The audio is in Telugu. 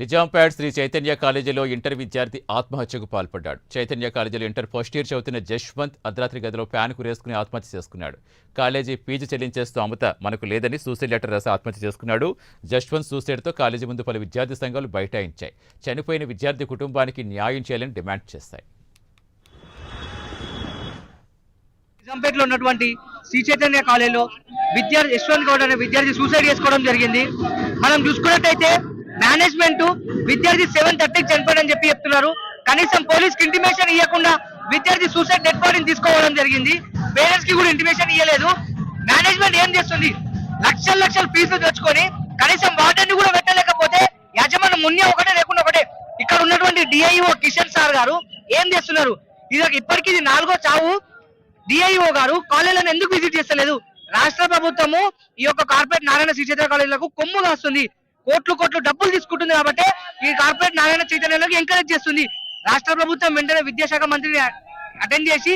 నిజాంపేట్ శ్రీ చైతన్య కాలేజీలో ఇంటర్ విద్యార్థి ఆత్మహత్యకు పాల్పడ్డాడు. చైతన్య కాలేజీలో ఇంటర్ ఫస్ట్ ఇయర్ చదువుతున్న జశ్వంత్ అర్ధరాత్రి గదిలో ఫ్యాన్ కురేసుకుని ఆత్మహత్య చేసుకున్నాడు. కాలేజీ ఫీజు చెల్లించేస్తూ అమత మనకు లేదని సూసైడ్ లెటర్ రాసి ఆత్మహత్య చేసుకున్నాడు. జశ్వంత్ సూసైడ్తో కాలేజీ ముందు పలు విద్యార్థి సంఘాలు బైఠాయించాయి. చనిపోయిన విద్యార్థి కుటుంబానికి న్యాయం చేయాలని డిమాండ్ చేస్తాయి నిజాంపేటలో ఉన్నటువంటి శ్రీ చైతన్య కాలేజీలో విద్యార్థి యశ్వంత్ గౌడ్ అనే విద్యార్థి సూసైడ్ చేసుకోవడం జరిగింది. మనం చూసుకున్నట్టయితే మేనేజ్మెంట్ విద్యార్థి సెవెన్ థర్టీకి చనిపోయాడని చెప్పి చెప్తున్నారు. కనీసం పోలీస్కి ఇంటిమేషన్ ఇవ్వకుండా విద్యార్థి సూసైడ్ డెడ్ బాడీని తీసుకోవడం జరిగింది. పేరెంట్స్కి కూడా ఇంటిమేషన్ ఇవ్వలేదు మేనేజ్మెంట్ ఏం చేస్తుంది? లక్షల లక్షల ఫీజులు తెచ్చుకొని కనీసం వార్డెన్ కూడా పెట్టలేకపోతే యాజమాన్యం మున్నే ఒకటే లేకుండా ఒకటే. ఇక్కడ ఉన్నటువంటి డిఐఓ కిషన్ సార్ గారు ఏం చేస్తున్నారు? ఇది ఇప్పటికీ ఇది నాలుగో చావు. డిఐఓ గారు కాలేజీలను ఎందుకు విజిట్ చేస్తలేదు? రాష్ట్ర ప్రభుత్వము ఈ యొక్క కార్పొరేట్ నారాయణ శ్రీచైతన్య కాలేజీలకు కొమ్ము కాస్తుంది కోట్లు కోట్లు డబ్బులు తీసుకుంటుంది కాబట్టి ఈ కార్పొరేట్ నారాయణ చైతన్యాలకు ఎంకరేజ్ చేస్తుంది. రాష్ట్ర ప్రభుత్వం వెంటనే విద్యాశాఖ మంత్రిని అటెండ్ చేసి